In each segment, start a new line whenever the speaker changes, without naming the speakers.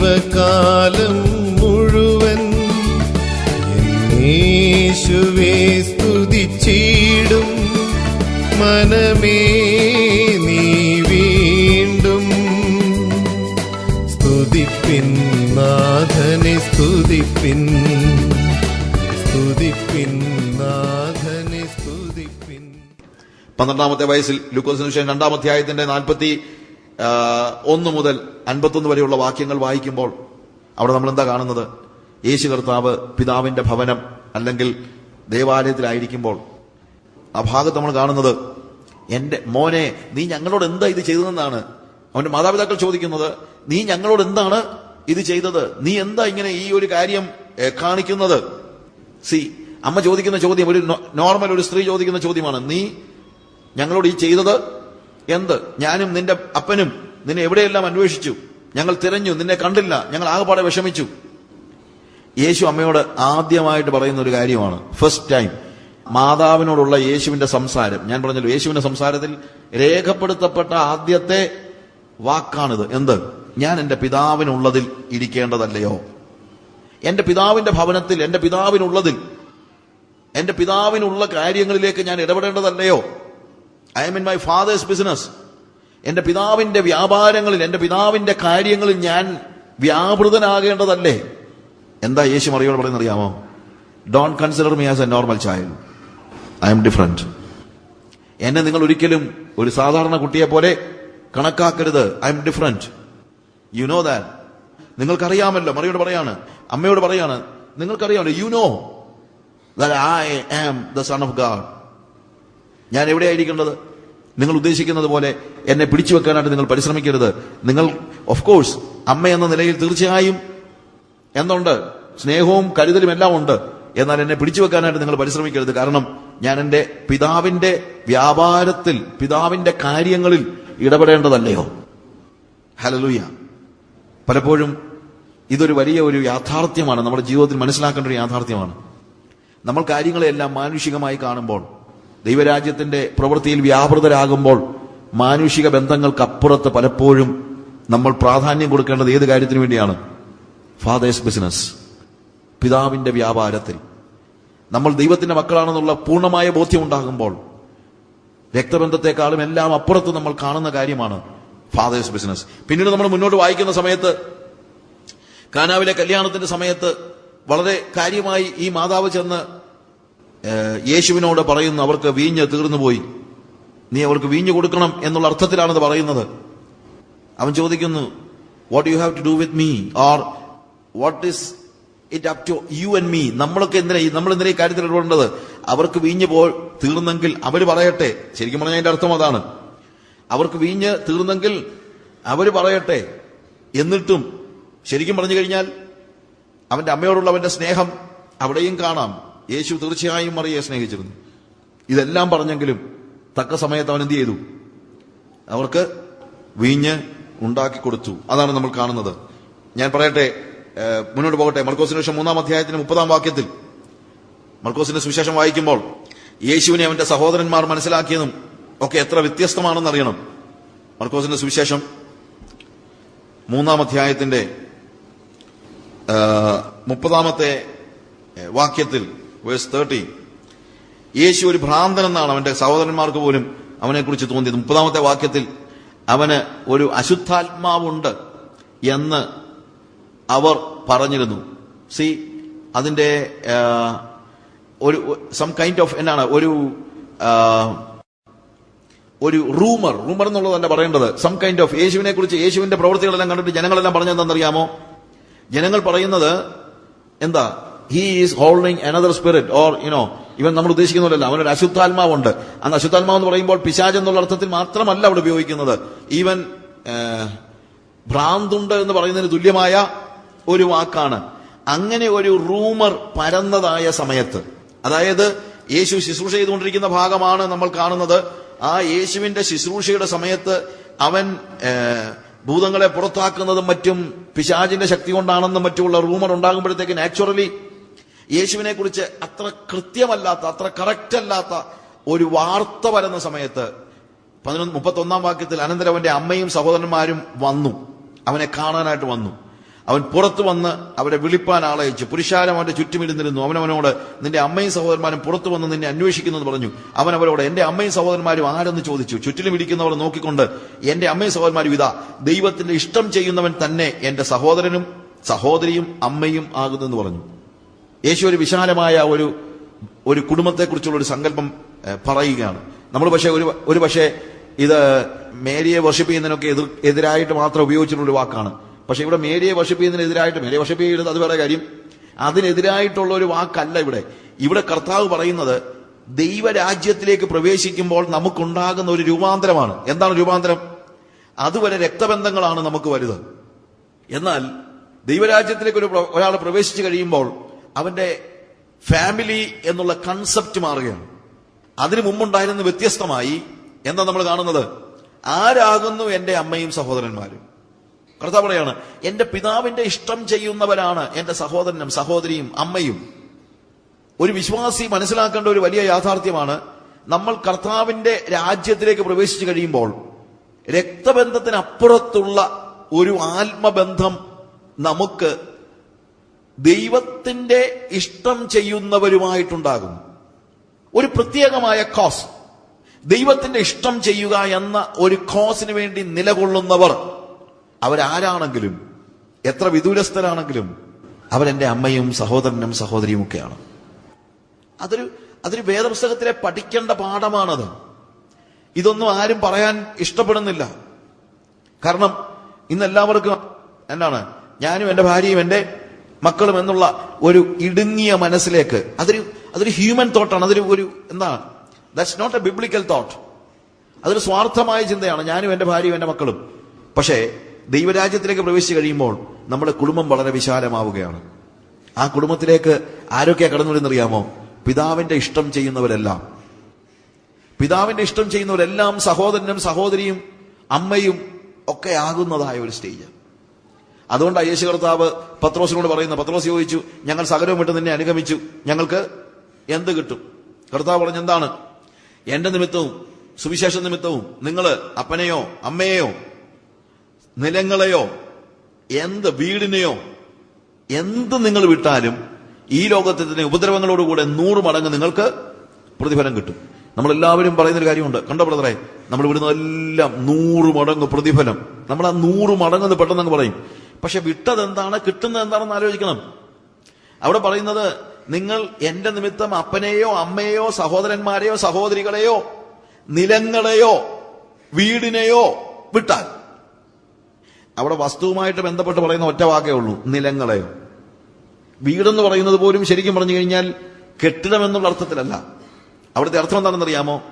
ജീവകാലം മുഴുവൻ യേശുവേ സ്തുതിച്ചിടും. മനമേ നീ വീണ്ടും സ്തുതിപ്പിൻ നാഥനെ സ്തുതിപ്പിൻ സ്തുതിപ്പിൻ നാഥനെ സ്തുതിപ്പിൻ.
പന്ത്രണ്ടാമത്തെ വയസ്സിൽ ലുക്കോസിനുശേഷം രണ്ടാമത്തെ രണ്ടാം അധ്യായത്തിന്റെ നാൽപ്പത്തി ഒന്ന് മുതൽ അൻപത്തൊന്ന് വരെയുള്ള വാക്യങ്ങൾ വായിക്കുമ്പോൾ അവിടെ നമ്മൾ എന്താ കാണുന്നത്? യേശു കർത്താവ് പിതാവിന്റെ ഭവനം അല്ലെങ്കിൽ ദേവാലയത്തിലായിരിക്കുമ്പോൾ ആ ഭാഗത്ത് നമ്മൾ കാണുന്നത് എന്റെ മോനെ നീ ഞങ്ങളോട് എന്താ ഇത് ചെയ്തതെന്നാണ്. അവന്റെ മാതാപിതാക്കൾ ചോദിക്കുന്നത് നീ ഞങ്ങളോട് എന്താണ് ഇത് ചെയ്തത്? നീ എന്താ ഇങ്ങനെ ഈ ഒരു കാര്യം കാണിക്കുന്നത്? സി അമ്മ ചോദിക്കുന്ന ചോദ്യം ഒരു നോർമൽ ഒരു സ്ത്രീ ചോദിക്കുന്ന ചോദ്യമാണ് നീ ഞങ്ങളോട് ഈ ചെയ്തത് എന്ത്? ഞാനും നിന്റെ അപ്പനും നിന്നെ എവിടെയെല്ലാം അന്വേഷിച്ചു? ഞങ്ങൾ തിരഞ്ഞു നിന്നെ കണ്ടില്ല. ഞങ്ങൾ ആകെപ്പാടെ വിഷമിച്ചു. യേശു അമ്മയോട് ആദ്യമായിട്ട് പറയുന്ന ഒരു കാര്യമാണ്. ഫസ്റ്റ് ടൈം മാതാവിനോടുള്ള യേശുവിന്റെ സംസാരം. ഞാൻ പറഞ്ഞല്ലോ യേശുവിന്റെ സംസാരത്തിൽ രേഖപ്പെടുത്തപ്പെട്ട ആദ്യത്തെ വാക്കാണിത്. എന്ത്? ഞാൻ എന്റെ പിതാവിനുള്ളതിൽ ഇരിക്കേണ്ടതല്ലയോ? എന്റെ പിതാവിന്റെ ഭവനത്തിൽ എന്റെ പിതാവിനുള്ളതിൽ എന്റെ പിതാവിനുള്ള കാര്യങ്ങളിലേക്ക് ഞാൻ ഇടപെടേണ്ടതല്ലയോ? I'm in my father's business എന്റെ പിതാവിന്റെ വ്യാപാരങ്ങളിൽ എന്റെ പിതാവിന്റെ കാര്യങ്ങളിൽ ഞാൻ വ്യാപൃതനാകേണ്ടതല്ലേ? എന്താ യേശു മറിയോട് പറയുന്നത് അറിയാമോ don't consider me as a normal child I'm different എന്നെ നിങ്ങൾ ഒരിക്കലും ഒരു സാധാരണ കുട്ടിയെ പോലെ കണക്കാക്കരുത്. I'm different you know that നിങ്ങൾക്കറിയാമല്ലോ മറിയോട് പറയാണ് അമ്മയോട് പറയാണ് നിങ്ങൾക്കറിയാമല്ലോ you know that I am the son of God. ഞാൻ എവിടെയായിരിക്കേണ്ടത്? നിങ്ങൾ ഉദ്ദേശിക്കുന്നത് പോലെ എന്നെ പിടിച്ചു വെക്കാനായിട്ട് നിങ്ങൾ പരിശ്രമിക്കരുത്. നിങ്ങൾ ഓഫ് കോഴ്സ് അമ്മ എന്ന നിലയിൽ തീർച്ചയായും എന്തുണ്ട്? സ്നേഹവും കരുതലും എല്ലാം ഉണ്ട്. എന്നാൽ എന്നെ പിടിച്ചു വെക്കാനായിട്ട് നിങ്ങൾ പരിശ്രമിക്കരുത്. കാരണം ഞാൻ എന്റെ പിതാവിന്റെ വ്യാപാരത്തിൽ പിതാവിന്റെ കാര്യങ്ങളിൽ ഇടപെടേണ്ടതല്ലയോ? ഹലലുയ പലപ്പോഴും ഇതൊരു വലിയ ഒരു യാഥാർത്ഥ്യമാണ്. നമ്മുടെ ജീവിതത്തിൽ മനസ്സിലാക്കേണ്ട ഒരു യാഥാർത്ഥ്യമാണ്. നമ്മൾ കാര്യങ്ങളെല്ലാം മാനുഷികമായി കാണുമ്പോൾ ദൈവരാജ്യത്തിന്റെ പ്രവൃത്തിയിൽ വ്യാപൃതരാകുമ്പോൾ മാനുഷിക ബന്ധങ്ങൾക്കപ്പുറത്ത് പലപ്പോഴും നമ്മൾ പ്രാധാന്യം കൊടുക്കേണ്ടത് ഏത് കാര്യത്തിന് വേണ്ടിയാണ്? ഫാദേഴ്സ് ബിസിനസ് പിതാവിന്റെ വ്യാപാരത്തിൽ. നമ്മൾ ദൈവത്തിന്റെ മക്കളാണെന്നുള്ള പൂർണമായ ബോധ്യം ഉണ്ടാകുമ്പോൾ രക്തബന്ധത്തെക്കാളും എല്ലാം അപ്പുറത്ത് നമ്മൾ കാണുന്ന കാര്യമാണ് ഫാദേഴ്സ് ബിസിനസ് പിന്നീട് നമ്മൾ മുന്നോട്ട് വായിക്കുന്ന സമയത്ത് കാനാവിലെ കല്യാണത്തിന്റെ സമയത്ത് വളരെ കാര്യമായി ഈ മാതാവ് ചെന്ന് യേശുവിനോട് പറയുന്നു അവർക്ക് വീഞ്ഞ് തീർന്നുപോയി. നീ അവർക്ക് വീഞ്ഞ് കൊടുക്കണം എന്നുള്ള അർത്ഥത്തിലാണത് പറയുന്നത്. അവൻ ചോദിക്കുന്നു what you have to do with me or what is it up to you and me നമ്മളൊക്കെ എന്തിനാ നമ്മൾ എന്തിനാ കാര്യത്തിൽ ഇടപെടേണ്ടത്? അവർക്ക് വീഞ്ഞ് പോ തീർന്നെങ്കിൽ അവർ പറയട്ടെ. ശരിക്കും പറഞ്ഞാൽ അതിന്റെ അർത്ഥം അതാണ്. അവർക്ക് വീഞ്ഞ് തീർന്നെങ്കിൽ അവർ പറയട്ടെ. എന്നിട്ടും ശരിക്കും പറഞ്ഞു കഴിഞ്ഞാൽ അവന്റെ അമ്മയോടുള്ള അവന്റെ സ്നേഹം അവിടെയും കാണാം. യേശു തീർച്ചയായും മറിയെ സ്നേഹിച്ചിരുന്നു. ഇതെല്ലാം പറഞ്ഞെങ്കിലും തക്ക സമയത്ത് അവൻ എന്ത് ചെയ്തു അവർക്ക് വീഞ്ഞ് ഉണ്ടാക്കി കൊടുത്തു. അതാണ് നമ്മൾ കാണുന്നത്. ഞാൻ പറയട്ടെ മുന്നോട്ട് പോകട്ടെ. മർക്കോസിന് ശേഷം മൂന്നാം അധ്യായത്തിന് മുപ്പതാം വാക്യത്തിൽ മർക്കോസിന്റെ സുവിശേഷം വായിക്കുമ്പോൾ യേശുവിനെ അവന്റെ സഹോദരന്മാർ മനസ്സിലാക്കിയതും ഒക്കെ എത്ര വ്യത്യസ്തമാണെന്ന് അറിയണം. മർക്കോസിന്റെ സുവിശേഷം മൂന്നാം അധ്യായത്തിന്റെ മുപ്പതാമത്തെ വാക്യത്തിൽ വേഴ്സ് തേർട്ടി യേശു ഒരു ഭ്രാന്തൻ എന്നാണ് അവന്റെ സഹോദരന്മാർക്ക് പോലും അവനെ കുറിച്ച് തോന്നിയത്. മുപ്പതാമത്തെ വാക്യത്തിൽ അവന് ഒരു അശുദ്ധാത്മാവുണ്ട് എന്ന് അവർ പറഞ്ഞിരുന്നു. സി അതിന്റെ ഒരു സം കൈൻഡ് ഓഫ് എന്നാണ് ഒരു ഒരു റൂമർ റൂമർ എന്നുള്ളത് തന്നെ പറയേണ്ടത്. സം കൈൻഡ് ഓഫ് യേശുവിനെ കുറിച്ച് യേശുവിന്റെ പ്രവൃത്തികളെല്ലാം കണ്ടിട്ട് ജനങ്ങളെല്ലാം പറഞ്ഞെന്താണെന്നറിയാമോ ജനങ്ങൾ പറയുന്നത് എന്താ? He is holding another spirit or you know ഇവൻ നമ്മൾ ഉദ്ദേശിക്കുന്നില്ലല്ലോ അവനൊരു അശുദ്ധാത്മാവുണ്ട്. അന്ന് അശുദ്ധാത്മാവ് എന്ന് പറയുമ്പോൾ പിശാജ് എന്നുള്ള അർത്ഥത്തിൽ മാത്രമല്ല അവിടെ ഉപയോഗിക്കുന്നത്. ഈവൻ ഭ്രാന്തുണ്ട് എന്ന് പറയുന്നതിന് തുല്യമായ ഒരു വാക്കാണ്. അങ്ങനെ ഒരു റൂമർ പരന്നതായ സമയത്ത് അതായത് യേശു ശുശ്രൂഷ ചെയ്തുകൊണ്ടിരിക്കുന്ന ഭാഗമാണ് നമ്മൾ കാണുന്നത്. ആ യേശുവിന്റെ ശുശ്രൂഷയുടെ സമയത്ത് അവൻ ഭൂതങ്ങളെ പുറത്താക്കുന്നതും മറ്റും പിശാചിന്റെ ശക്തി കൊണ്ടാണെന്നും മറ്റുമുള്ള റൂമർ ഉണ്ടാകുമ്പോഴത്തേക്ക് നാച്ചുറലി യേശുവിനെ കുറിച്ച് അത്ര കൃത്യമല്ലാത്ത അത്ര കറക്റ്റ് അല്ലാത്ത ഒരു വാർത്ത വരുന്ന സമയത്ത് പതിനൊന്ന് മുപ്പത്തൊന്നാം വാക്യത്തിൽ അനന്തരം അവന്റെ അമ്മയും സഹോദരന്മാരും വന്നു. അവനെ കാണാനായിട്ട് വന്നു. അവൻ പുറത്തു വന്ന് അവരെ വിളിപ്പാൻ ആളയച്ചു പുരുഷാരം അവന്റെ ചുറ്റുമിരുന്നിരുന്നു. അവനവനോട് നിന്റെ അമ്മയും സഹോദരന്മാരും പുറത്തു വന്ന് നിന്നെ അന്വേഷിക്കുന്നു പറഞ്ഞു. അവൻ അവരോട് എന്റെ അമ്മയും സഹോദരന്മാരും ആരെന്ന് ചോദിച്ചു? ചുറ്റിലും ഇരിക്കുന്നവർ നോക്കിക്കൊണ്ട് എന്റെ അമ്മയും സഹോദരന്മാരും ഇതാ. ദൈവത്തിന്റെ ഇഷ്ടം ചെയ്യുന്നവൻ തന്നെ എന്റെ സഹോദരനും സഹോദരിയും അമ്മയും ആകുന്നെന്ന് പറഞ്ഞു. യേശു ഒരു വിശാലമായ ഒരു ഒരു കുടുംബത്തെക്കുറിച്ചുള്ള ഒരു സങ്കല്പം പറയുകയാണ്. നമ്മൾ പക്ഷേ ഒരു ഒരു പക്ഷേ ഇത് മേരിയെ വർഷിപ്പ് ചെയ്യുന്നതിനൊക്കെ എതിർ എതിരായിട്ട് മാത്രം ഉപയോഗിച്ചിട്ടുള്ള ഒരു വാക്കാണ്. പക്ഷേ ഇവിടെ മേരിയെ വർഷിപ്പ് ചെയ്യുന്നതിനെതിരായിട്ട് മേരിയെ വർഷിപ്പ് ചെയ്യുന്നത് അത് വേറെ കാര്യം. അതിനെതിരായിട്ടുള്ള ഒരു വാക്കല്ല ഇവിടെ. ഇവിടെ കർത്താവ് പറയുന്നത് ദൈവരാജ്യത്തിലേക്ക് പ്രവേശിക്കുമ്പോൾ നമുക്കുണ്ടാകുന്ന ഒരു രൂപാന്തരമാണ്. എന്താണ് രൂപാന്തരം? അതുവരെ രക്തബന്ധങ്ങളാണ് നമുക്ക് വലുത്. എന്നാൽ ദൈവരാജ്യത്തിലേക്ക് ഒരു ഒരാൾ പ്രവേശിച്ചു കഴിയുമ്പോൾ അവന്റെ ഫാമിലി എന്നുള്ള കൺസെപ്റ്റ് മാറുകയാണ്. അതിനു മുമ്പുണ്ടായിരുന്ന വ്യത്യസ്തമായി എന്താ നമ്മൾ കാണുന്നത്? ആരാകുന്നു എന്റെ അമ്മയും സഹോദരന്മാരും? കർത്താവ് പറയാണ് എന്റെ പിതാവിന്റെ ഇഷ്ടം ചെയ്യുന്നവരാണ് എന്റെ സഹോദരനും സഹോദരിയും അമ്മയും. ഒരു വിശ്വാസി മനസ്സിലാക്കേണ്ട ഒരു വലിയ യാഥാർത്ഥ്യമാണ് നമ്മൾ കർത്താവിന്റെ രാജ്യത്തിലേക്ക് പ്രവേശിച്ചു കഴിയുമ്പോൾ രക്തബന്ധത്തിനപ്പുറത്തുള്ള ഒരു ആത്മബന്ധം നമുക്ക് ദൈവത്തിന്റെ ഇഷ്ടം ചെയ്യുന്നവരുമായിട്ടുണ്ടാകും. ഒരു പ്രത്യേകമായ കോസ് ദൈവത്തിന്റെ ഇഷ്ടം ചെയ്യുക എന്ന ഒരു കോസിന് വേണ്ടി നിലകൊള്ളുന്നവർ അവരാരാണെങ്കിലും എത്ര വിദൂരസ്ഥരാണെങ്കിലും അവരെന്റെ അമ്മയും സഹോദരനും സഹോദരിയും ഒക്കെയാണ് അതൊരു അതൊരു വേദപുസ്തകത്തിലെ പഠിക്കേണ്ട പാഠമാണത്. ഇതൊന്നും ആരും പറയാൻ ഇഷ്ടപ്പെടുന്നില്ല. കാരണം ഇന്ന് എല്ലാവർക്കും എന്താണ്? ഞാനും എന്റെ ഭാര്യയും എന്റെ മക്കളും എന്നുള്ള ഒരു ഇടുങ്ങിയ മനസ്സിലേക്ക്. അതൊരു അതൊരു ഹ്യൂമൻ തോട്ടാണ് അതൊരു ഒരു എന്താ? That's not a biblical thought അതൊരു സ്വാർത്ഥമായ ചിന്തയാണ്. ഞാനും എന്റെ ഭാര്യയും എന്റെ മക്കളും. പക്ഷേ ദൈവരാജ്യത്തിലേക്ക് പ്രവേശിച്ചു കഴിയുമ്പോൾ നമ്മുടെ കുടുംബം വളരെ വിശാലമാവുകയാണ്. ആ കുടുംബത്തിലേക്ക് ആരൊക്കെ കടന്നു വരുന്നറിയാമോ പിതാവിന്റെ ഇഷ്ടം ചെയ്യുന്നവരെല്ലാം. പിതാവിന്റെ ഇഷ്ടം ചെയ്യുന്നവരെല്ലാം സഹോദരനും സഹോദരിയും അമ്മയും ഒക്കെ ആകുന്നതായ ഒരു സ്റ്റേജ് അതുകൊണ്ടാണ് യേശു കർത്താവ് പത്രോസിനോട് പറയുന്നു പത്രോസ് ചോദിച്ചു ഞങ്ങൾ സകലവും വിട്ട് നിന്നെ അനുഗമിച്ചു. ഞങ്ങൾക്ക് എന്ത് കിട്ടും? കർത്താവ് പറഞ്ഞു എന്താണ്? എന്റെ നിമിത്തവും സുവിശേഷ നിമിത്തവും നിങ്ങൾ അപ്പനെയോ അമ്മയെയോ നിലങ്ങളെയോ എന്ത് വീടിനെയോ എന്ത് നിങ്ങൾ വിട്ടാലും ഈ ലോകത്തിന്റെ ഉപദ്രവങ്ങളോടുകൂടെ നൂറ് മടങ്ങ് നിങ്ങൾക്ക് പ്രതിഫലം കിട്ടും. നമ്മൾ എല്ലാവരും പറയുന്നൊരു കാര്യമുണ്ട്. കണ്ടോ ബ്രദറെ? നമ്മൾ വിടുന്നതെല്ലാം നൂറ് മടങ്ങ് പ്രതിഫലം. നമ്മൾ ആ നൂറ് മടങ്ങ് പെട്ടെന്ന് അങ്ങ് പറയും. പക്ഷെ വിട്ടതെന്താണ് കിട്ടുന്നത് എന്താണെന്ന് ആലോചിക്കണം. അവിടെ പറയുന്നത് നിങ്ങൾ എന്റെ നിമിത്തം അപ്പനെയോ അമ്മയെയോ സഹോദരന്മാരെയോ സഹോദരികളെയോ നിലങ്ങളെയോ വീടിനെയോ വിട്ടാൽ. അവിടെ വസ്തുവുമായിട്ട് ബന്ധപ്പെട്ട് പറയുന്ന ഒറ്റ വാക്കേ ഉള്ളൂ നിലങ്ങളെയോ. വീടെന്ന് പറയുന്നത് പോലും ശരിക്കും പറഞ്ഞു കഴിഞ്ഞാൽ കെട്ടിടം എന്നുള്ള അർത്ഥത്തിലല്ല. അവിടുത്തെ അർത്ഥം എന്താണെന്ന് അറിയാമോ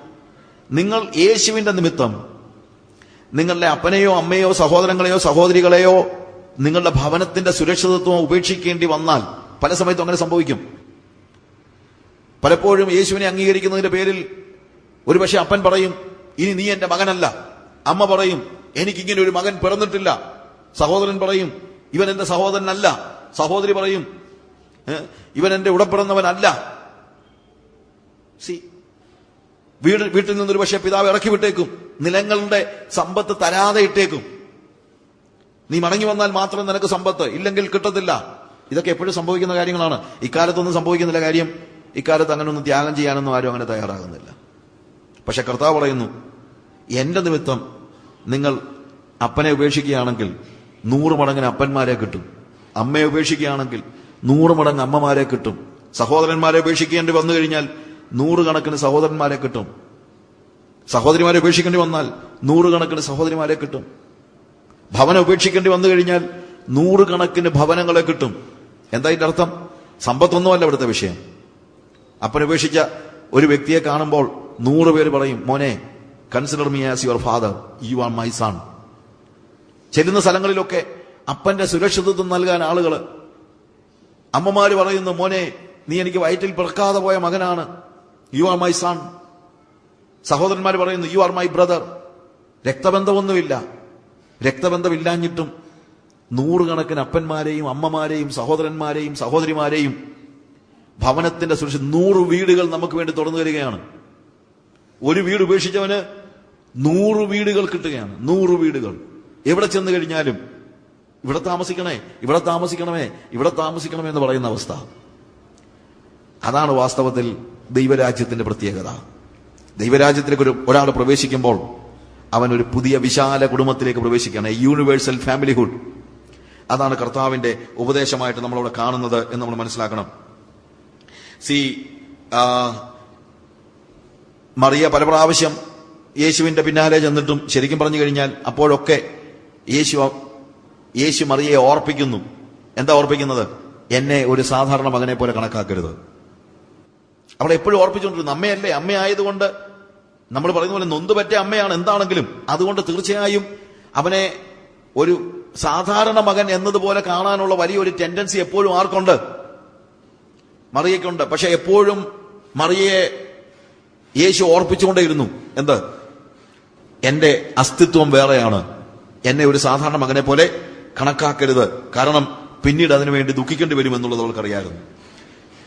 നിങ്ങൾ യേശുവിന്റെ നിമിത്തം നിങ്ങളുടെ അപ്പനെയോ അമ്മയോ സഹോദരങ്ങളെയോ സഹോദരികളെയോ നിങ്ങളുടെ ഭവനത്തിന്റെ സുരക്ഷിതത്വം ഉപേക്ഷിക്കേണ്ടി വന്നാൽ പല സമയത്തും അങ്ങനെ സംഭവിക്കും. പലപ്പോഴും യേശുവിനെ അംഗീകരിക്കുന്നതിന്റെ പേരിൽ ഒരുപക്ഷെ അപ്പൻ പറയും ഇനി നീ എന്റെ മകനല്ല. അമ്മ പറയും എനിക്കിങ്ങനെ ഒരു മകൻ പിറന്നിട്ടില്ല. സഹോദരൻ പറയും ഇവൻ എന്റെ സഹോദരനല്ല. സഹോദരി പറയും "ഏ, ഇവൻ എന്റെ ഉടപ്പിറന്നവനല്ല. സി വീട് വീട്ടിൽ നിന്നൊരു പക്ഷേ പിതാവ് ഇറക്കി വിട്ടേക്കും നിലങ്ങളുടെ സമ്പത്ത് തരാതെ ഇട്ടേക്കും. നീ മടങ്ങി വന്നാൽ മാത്രം നിനക്ക് സമ്പത്ത് ഇല്ലെങ്കിൽ കിട്ടത്തില്ല. ഇതൊക്കെ എപ്പോഴും സംഭവിക്കുന്ന കാര്യങ്ങളാണ്. ഇക്കാലത്തൊന്നും സംഭവിക്കുന്നില്ല കാര്യം. ഇക്കാലത്ത് അങ്ങനെ ഒന്നും ത്യാഗം ചെയ്യാനൊന്നും ആരും അങ്ങനെ തയ്യാറാകുന്നില്ല. പക്ഷെ കർത്താവ് പറയുന്നു എന്റെ നിമിത്തം നിങ്ങൾ അപ്പനെ ഉപേക്ഷിക്കുകയാണെങ്കിൽ നൂറ് മടങ്ങിന് അപ്പന്മാരെ കിട്ടും. അമ്മയെ ഉപേക്ഷിക്കുകയാണെങ്കിൽ നൂറ് മടങ്ങ് അമ്മമാരെ കിട്ടും. സഹോദരന്മാരെ ഉപേക്ഷിക്കേണ്ടി വന്നു കഴിഞ്ഞാൽ നൂറുകണക്കിന് സഹോദരന്മാരെ കിട്ടും. സഹോദരിമാരെ ഉപേക്ഷിക്കേണ്ടി വന്നാൽ നൂറുകണക്കിന് സഹോദരിമാരെ കിട്ടും. ഭവനം ഉപേക്ഷിക്കേണ്ടി വന്നു കഴിഞ്ഞാൽ നൂറുകണക്കിന് ഭവനങ്ങളെ കിട്ടും. എന്താ ഇതിന്റെ അർത്ഥം? സമ്പത്തൊന്നുമല്ല ഇവിടുത്തെ വിഷയം. അപ്പൻ ഉപേക്ഷിച്ച ഒരു വ്യക്തിയെ കാണുമ്പോൾ നൂറ് പേര് പറയും മോനെ consider me as your father you are my son ചെല്ലുന്ന സ്ഥലങ്ങളിലൊക്കെ അപ്പന്റെ സുരക്ഷിതത്വം നൽകാൻ ആളുകൾ അമ്മമാര് പറയുന്നു മോനെ നീ എനിക്ക് വയറ്റിൽ പിറക്കാതെ പോയ മകനാണ്. യു ആർ മൈ സൺ സഹോദരന്മാർ പറയുന്നു യു ആർ മൈ ബ്രദർ രക്തബന്ധമൊന്നുമില്ല. രക്തബന്ധമില്ലാഞ്ഞിട്ടും നൂറുകണക്കിന് അപ്പന്മാരെയും അമ്മമാരെയും സഹോദരന്മാരെയും സഹോദരിമാരെയും ഭവനത്തിന്റെ സുരക്ഷ നൂറ് വീടുകൾ നമുക്ക് വേണ്ടി തുറന്നു തരികയാണ്. ഒരു വീട് ഉപേക്ഷിച്ചവന് നൂറ് വീടുകൾ കിട്ടുകയാണ്. നൂറ് വീടുകൾ. എവിടെ ചെന്ന് കഴിഞ്ഞാലും ഇവിടെ താമസിക്കണേ ഇവിടെ താമസിക്കണമേ ഇവിടെ താമസിക്കണമേ എന്ന് പറയുന്ന അവസ്ഥ. അതാണ് വാസ്തവത്തിൽ ദൈവരാജ്യത്തിന്റെ പ്രത്യേകത. ദൈവരാജ്യത്തിലേക്ക് ഒരു ഒരാൾ പ്രവേശിക്കുമ്പോൾ അവൻ ഒരു പുതിയ വിശാല കുടുംബത്തിലേക്ക് പ്രവേശിക്കുകയാണ്. യൂണിവേഴ്സൽ ഫാമിലിഹുഡ് അതാണ് കർത്താവിന്റെ ഉപദേശമായിട്ട് നമ്മളവിടെ കാണുന്നത് എന്ന് നമ്മൾ മനസ്സിലാക്കണം. സി മറിയ പല പ്രാവശ്യം യേശുവിന്റെ പിന്നാലെ ചെന്നിട്ടും ശരിക്കും പറഞ്ഞു കഴിഞ്ഞാൽ അപ്പോഴൊക്കെ യേശു യേശു മറിയെ ഓർപ്പിക്കുന്നു. എന്താ ഓർപ്പിക്കുന്നത്? എന്നെ ഒരു സാധാരണ മകനെ പോലെ കണക്കാക്കരുത്. അവളെ എപ്പോഴും ഓർപ്പിച്ചുകൊണ്ടിരുന്നു അമ്മയല്ലേ അമ്മയായതുകൊണ്ട് നമ്മൾ പറയുന്ന പോലെ നൊന്ത് പറ്റിയ അമ്മയാണ് എന്താണെങ്കിലും അതുകൊണ്ട് തീർച്ചയായും അവനെ ഒരു സാധാരണ മകൻ എന്നതുപോലെ കാണാനുള്ള വലിയൊരു ടെൻഡൻസി എപ്പോഴും ആർക്കുണ്ട്? മറിയയ്ക്കുണ്ട്. പക്ഷെ എപ്പോഴും മറിയയെ യേശു ഓർപ്പിച്ചുകൊണ്ടേയിരുന്നു. എന്ത്? എന്റെ അസ്തിത്വം വേറെയാണ്. എന്നെ ഒരു സാധാരണ മകനെ പോലെ കണക്കാക്കരുത്. കാരണം പിന്നീട് അതിനുവേണ്ടി ദുഃഖിക്കേണ്ടി വരും എന്നുള്ളത് അവൾക്കറിയായിരുന്നു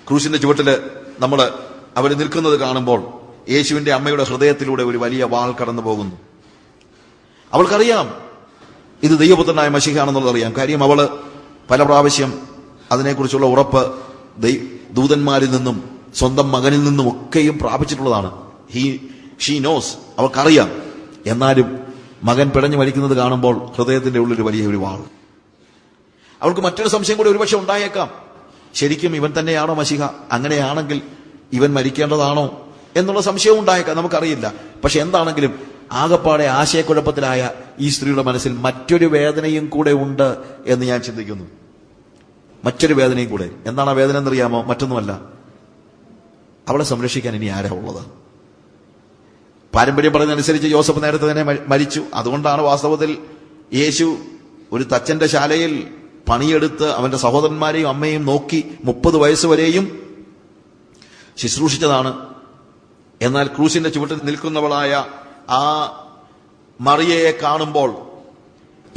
ക്രൂശിന്റെ ചുവട്ടിൽ നമ്മൾ അവർ നിൽക്കുന്നത് കാണുമ്പോൾ യേശുവിന്റെ അമ്മയുടെ ഹൃദയത്തിലൂടെ ഒരു വലിയ വാൾ കടന്നു പോകുന്നു അവൾക്കറിയാം ഇത് ദൈവപുത്രനായ മഷിഹാണെന്നുള്ളത് അറിയാം. കാര്യം അവൾ പല പ്രാവശ്യം അതിനെക്കുറിച്ചുള്ള ഉറപ്പ് ദൂതന്മാരിൽ നിന്നും സ്വന്തം മകനിൽ നിന്നും ഒക്കെയും പ്രാപിച്ചിട്ടുള്ളതാണ്. ഹീ ഷീ നോസ് അവൾക്കറിയാം. എന്നാലും മകൻ പിടഞ്ഞു വലിക്കുന്നത് കാണുമ്പോൾ ഹൃദയത്തിന്റെ ഉള്ളിൽ വലിയ ഒരു വാൾ. അവൾക്ക് മറ്റൊരു സംശയം കൂടി ഒരുപക്ഷെ ഉണ്ടായേക്കാം. ശരിക്കും ഇവൻ തന്നെയാണോ മഷിഹ അങ്ങനെയാണെങ്കിൽ ഇവൻ മരിക്കേണ്ടതാണോ? എന്നുള്ള സംശയവും ഉണ്ടായേക്കാം നമുക്കറിയില്ല. പക്ഷെ എന്താണെങ്കിലും ആകപ്പാടെ ആശയക്കുഴപ്പത്തിലായ ഈ സ്ത്രീയുടെ മനസ്സിൽ മറ്റൊരു വേദനയും കൂടെ ഉണ്ട് എന്ന് ഞാൻ ചിന്തിക്കുന്നു. മറ്റൊരു വേദനയും കൂടെ. എന്താണ് ആ വേദന എന്നറിയാമോ? മറ്റൊന്നുമല്ല. അവളെ സംരക്ഷിക്കാൻ ഇനി ആരാ ഉള്ളത്? പാരമ്പര്യം പറയുന്നതനുസരിച്ച് ജോസഫ് നേരത്തെ തന്നെ മരിച്ചു. അതുകൊണ്ടാണ് വാസ്തവത്തിൽ യേശു ഒരു തച്ചന്റെ ശാലയിൽ പണിയെടുത്ത് അവന്റെ സഹോദരന്മാരെയും അമ്മയും നോക്കി മുപ്പത് വയസ്സ് വരെയും ശുശ്രൂഷിച്ചതാണ്. എന്നാൽ ക്രൂശിന്റെ ചുവട്ടിൽ നിൽക്കുന്നവളായ ആ മറിയയെ കാണുമ്പോൾ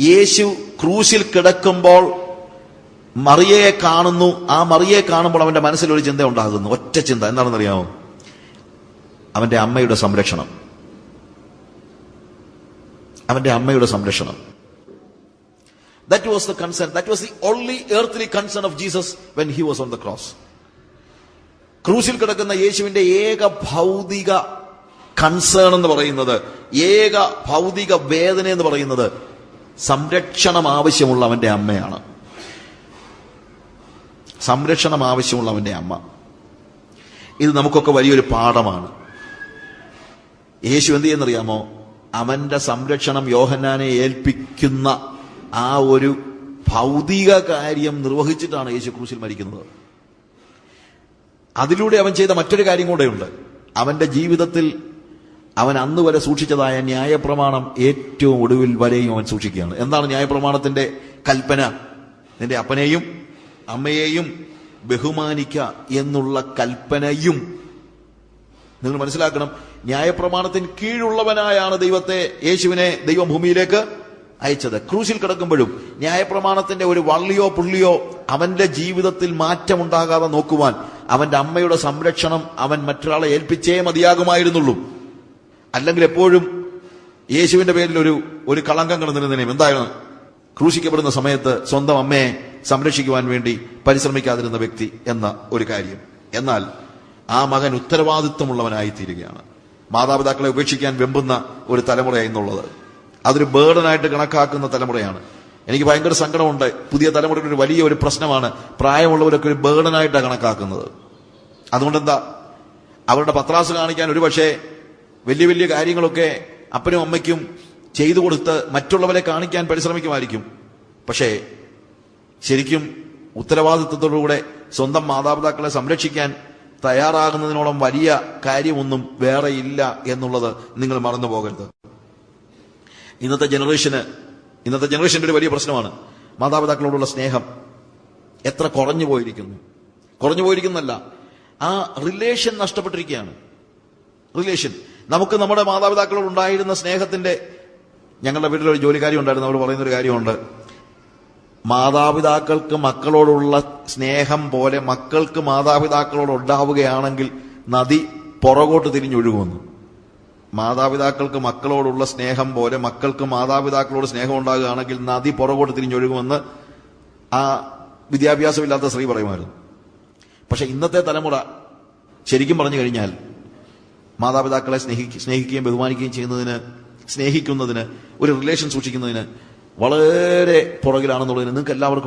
യേശു ക്രൂശിൽ കിടക്കുമ്പോൾ മറിയയെ കാണുന്നു. ആ മറിയയെ കാണുമ്പോൾ അവന്റെ മനസ്സിൽ ഒരു ചിന്ത ഉണ്ടാകുന്നു ഒറ്റ ചിന്ത. എന്താണെന്നറിയാമോ? അവന്റെ അമ്മയുടെ സംരക്ഷണം. അവന്റെ അമ്മയുടെ സംരക്ഷണം. That was the concern that was the only earthly concern of Jesus when he was on the cross ക്രൂശിൽ കിടക്കുന്ന യേശുവിന്റെ ഏക ഭൗതിക കൺസേൺ എന്ന് പറയുന്നത് ഏക ഭൗതിക വേദന എന്ന് പറയുന്നത് സംരക്ഷണം ആവശ്യമുള്ള അവന്റെ അമ്മയാണ്. സംരക്ഷണം ആവശ്യമുള്ള അവന്റെ അമ്മ. ഇത് നമുക്കൊക്കെ വലിയൊരു പാഠമാണ്. യേശു എന്ത് ചെയ്യുന്നറിയാമോ? അവന്റെ സംരക്ഷണം യോഹന്നാനെ ഏൽപ്പിക്കുന്ന ആ ഒരു ഭൗതിക കാര്യം നിർവഹിച്ചിട്ടാണ് യേശു ക്രൂശിൽ മരിക്കുന്നത്. അതിലൂടെ അവൻ ചെയ്ത മറ്റൊരു കാര്യം കൂടെയുണ്ട്. അവന്റെ ജീവിതത്തിൽ അവൻ അന്ന് വരെ സൂക്ഷിച്ചതായ ന്യായപ്രമാണം ഏറ്റവും ഒടുവിൽ വരെയും അവൻ സൂക്ഷിക്കുകയാണ്. എന്താണ് ന്യായപ്രമാണത്തിന്റെ കൽപ്പന? നിന്റെ അപ്പനെയും അമ്മയെയും ബഹുമാനിക്ക എന്നുള്ള കൽപ്പനയും. നിങ്ങൾ മനസ്സിലാക്കണം ന്യായപ്രമാണത്തിന് കീഴുള്ളവനായാണ് ദൈവത്തെ യേശുവിനെ ദൈവം ഭൂമിയിലേക്ക് അയച്ചത്. ക്രൂശിൽ കിടക്കുമ്പോഴും ന്യായപ്രമാണത്തിന്റെ ഒരു വള്ളിയോ പുള്ളിയോ അവന്റെ ജീവിതത്തിൽ മാറ്റമുണ്ടാകാതെ നോക്കുവാൻ അവന്റെ അമ്മയുടെ സംരക്ഷണം അവൻ മറ്റൊരാളെ ഏൽപ്പിച്ചേ മതിയാകുമായിരുന്നുള്ളൂ. അല്ലെങ്കിൽ എപ്പോഴും യേശുവിന്റെ പേരിൽ ഒരു ഒരു കളങ്കം കിടന്നിരുന്നതിനും എന്തായിരുന്നു? ക്രൂശിക്കപ്പെടുന്ന സമയത്ത് സ്വന്തം അമ്മയെ സംരക്ഷിക്കുവാൻ വേണ്ടി പരിശ്രമിക്കാതിരുന്ന വ്യക്തി എന്ന ഒരു കാര്യം. എന്നാൽ ആ മകൻ ഉത്തരവാദിത്വമുള്ളവനായി തീരുകയാണ് മാതാപിതാക്കളെ ഉപേക്ഷിക്കാൻ വെമ്പുന്ന ഒരു തലമുറയായി അതൊരു ബേർഡനായിട്ട് കണക്കാക്കുന്ന തലമുറയാണ്. എനിക്ക് ഭയങ്കര സങ്കടമുണ്ട്. പുതിയ തലമുറയുടെ ഒരു വലിയ ഒരു പ്രശ്നമാണ് പ്രായമുള്ളവരൊക്കെ ഒരു ബേർഡനായിട്ടാണ് കണക്കാക്കുന്നത്. അതുകൊണ്ട് എന്താ അവരുടെ പത്രാസ് കാണിക്കാൻ ഒരു പക്ഷേ വലിയ വലിയ കാര്യങ്ങളൊക്കെ അപ്പനും അമ്മയ്ക്കും ചെയ്തു കൊടുത്ത് മറ്റുള്ളവരെ കാണിക്കാൻ പരിശ്രമിക്കുമായിരിക്കും. പക്ഷേ ശരിക്കും ഉത്തരവാദിത്വത്തോടുകൂടെ സ്വന്തം മാതാപിതാക്കളെ സംരക്ഷിക്കാൻ തയ്യാറാകുന്നതിനോളം വലിയ കാര്യമൊന്നും വേറെ ഇല്ല എന്നുള്ളത് നിങ്ങൾ മറന്നു പോകരുത് ഇന്നത്തെ ജനറേഷന് ഇന്നത്തെ ജനറേഷന്റെ ഒരു വലിയ പ്രശ്നമാണ് മാതാപിതാക്കളോടുള്ള സ്നേഹം എത്ര കുറഞ്ഞു പോയിരിക്കുന്നു. കുറഞ്ഞു പോയിരിക്കുന്നല്ല ആ റിലേഷൻ നഷ്ടപ്പെട്ടിരിക്കുകയാണ്. റിലേഷൻ നമുക്ക് നമ്മുടെ മാതാപിതാക്കളോട് ഉണ്ടായിരുന്ന സ്നേഹത്തിന്റെ ഞങ്ങളുടെ വീട്ടിലൊരു ജോലിക്കാരി ഉണ്ടായിരുന്നു അവർ പറയുന്ന ഒരു കാര്യമുണ്ട്. മാതാപിതാക്കൾക്ക് മക്കളോടുള്ള സ്നേഹം പോലെ മക്കൾക്ക് മാതാപിതാക്കളോട് ഉണ്ടാവുകയാണെങ്കിൽ നദി പുറകോട്ട് തിരിഞ്ഞൊഴുകുമെന്ന് മാതാപിതാക്കൾക്ക് മക്കളോടുള്ള സ്നേഹം പോലെ മക്കൾക്ക് മാതാപിതാക്കളോട് സ്നേഹം ഉണ്ടാകുകയാണെങ്കിൽ നദി പുറകോട്ട് തിരിഞ്ഞൊഴുകുമെന്ന് ആ വിദ്യാഭ്യാസമില്ലാത്ത സ്ത്രീ പറയുമായിരുന്നു. പക്ഷെ ഇന്നത്തെ തലമുറ ശരിക്കും പറഞ്ഞു കഴിഞ്ഞാൽ മാതാപിതാക്കളെ സ്നേഹി സ്നേഹിക്കുകയും ബഹുമാനിക്കുകയും ചെയ്യുന്നതിന് സ്നേഹിക്കുന്നതിന് ഒരു റിലേഷൻ സൂക്ഷിക്കുന്നതിന് വളരെ പുറകിലാണെന്നുള്ളതിന് നിങ്ങൾക്ക് എല്ലാവർക്കും